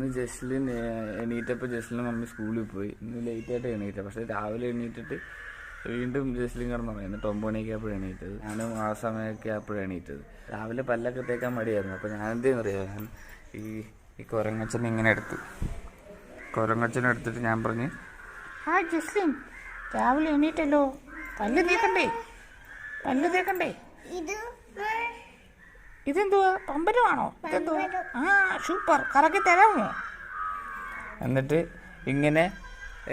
ഇന്ന് ജസ്ലിൻ എണീറ്റപ്പോൾ ജസ്ലിൻ മമ്മി സ്കൂളിൽ പോയി. ഇന്ന് ലേറ്റായിട്ട് എണീറ്റ. പക്ഷേ രാവിലെ എണീറ്റിട്ട് വീണ്ടും ജസ്ലിൻ കിടന്നുറങ്ങി എന്നിട്ട് ഒമ്പത് മണിയൊക്കെ ആയപ്പോഴും എണീറ്റത്. ഞാനും ആ സമയമൊക്കെ ആയപ്പോഴും എണീറ്റത്. രാവിലെ പല്ലൊക്കെ തേക്കാൻ മടിയായിരുന്നു. അപ്പോൾ ഞാൻ എന്തെന്ന് അറിയാം ഞാൻ ഈ ഈ കുരങ്ങച്ചനെ ഇങ്ങനെ എടുത്തു. കുരങ്ങച്ചനെ എടുത്തിട്ട് ഞാൻ പറഞ്ഞ് ആ ജസ്ലിൻ രാവിലെ എണീറ്റല്ലോ. പല്ല് തേക്കണ്ടേ? പല്ല് തേക്കണ്ടേ? ഇത് ഇതെന്തുവാ? പമ്പരമാണോ ഇതെന്തുവാ? ആ സൂപ്പർ കറക്കി തരാമോ? എന്നിട്ട് ഇങ്ങനെ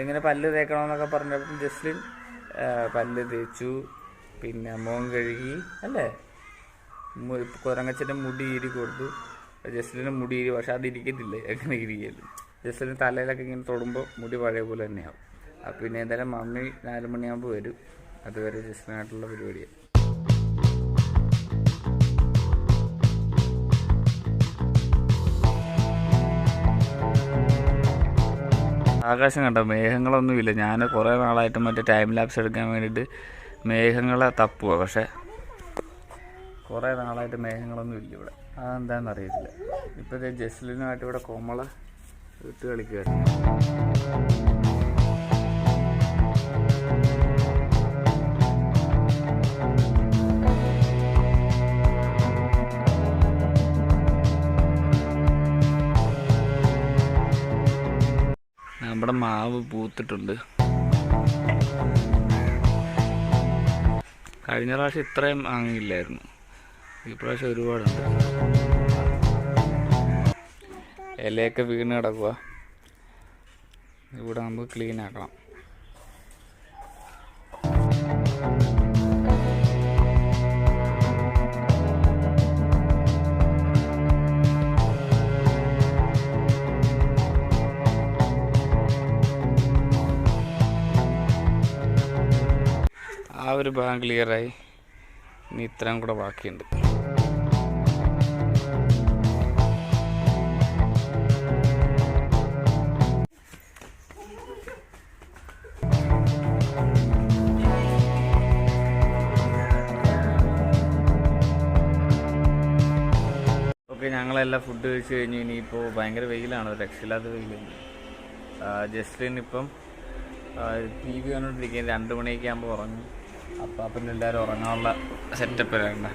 ഇങ്ങനെ പല്ല് തേക്കണമെന്നൊക്കെ പറഞ്ഞപ്പം ജസ്ലിൻ പല്ല് തേച്ചു. പിന്നെ മുഖം കഴുകി അല്ലേ? കുരങ്ങച്ചന്റെ മുടി ഇരി കൊടുത്തു. ജസ്ലിന് മുടി ഇരി പക്ഷെ അത് ഇരിക്കത്തില്ല എങ്ങനെ ഇരിക്കൽ? ജസ്ലിന് തലയിലൊക്കെ ഇങ്ങനെ തൊടുമ്പോൾ മുടി പഴയ പോലെ തന്നെയാവും. അപ്പം പിന്നെ എന്തായാലും മമ്മി നാല് മണിയാകുമ്പോൾ വരും. അതുവരെ ജസ്ലിനായിട്ടുള്ള പരിപാടിയാണ് ആകാശം കണ്ട? മേഘങ്ങളൊന്നുമില്ല. ഞാൻ കുറേ നാളായിട്ട് മറ്റേ ടൈം ലാപ്സ് എടുക്കാൻ വേണ്ടിയിട്ട് മേഘങ്ങളെ തപ്പുക പക്ഷെ കുറേ നാളായിട്ട് മേഘങ്ങളൊന്നും ഇല്ല ഇവിടെ. അതെന്താണെന്ന് അറിയത്തില്ല ഇപ്പോഴത്തെ ജസ്ലിനുമായിട്ട് ഇവിടെ കോമള ഇട്ട് കളിക്കുകയായിരുന്നു നമ്മുടെ മാവ് പൂത്തിട്ടുണ്ട്. കഴിഞ്ഞ പ്രാവശ്യം ഇത്രയും വാങ്ങിയില്ലായിരുന്നു. ഈ പ്രാവശ്യം ഒരുപാടുണ്ട്. ഇലയൊക്കെ വീണ് കിടക്കുക ഇവിടെ നമുക്ക് ക്ലീൻ ആക്കണം. ആ ഒരു ഭാഗം ക്ലിയറായി. ഇനി ഇത്രയും കൂടെ ബാക്കിയുണ്ട്. ഞങ്ങളെല്ലാം ഫുഡ് കഴിച്ച് കഴിഞ്ഞ് ഇനിയിപ്പോൾ ഭയങ്കര വെയിലാണ് രക്ഷയില്ലാത്ത വെയിലാണ് ജസ്റ്റിനിപ്പം ടി വി കണ്ടോണ്ടിരിക്കുകയും രണ്ട് മണിയൊക്കെ ആകുമ്പോൾ ഉറങ്ങും. അപ്പം പിന്നെ എല്ലാവരും ഉറങ്ങാനുള്ള സെറ്റപ്പിലാണ്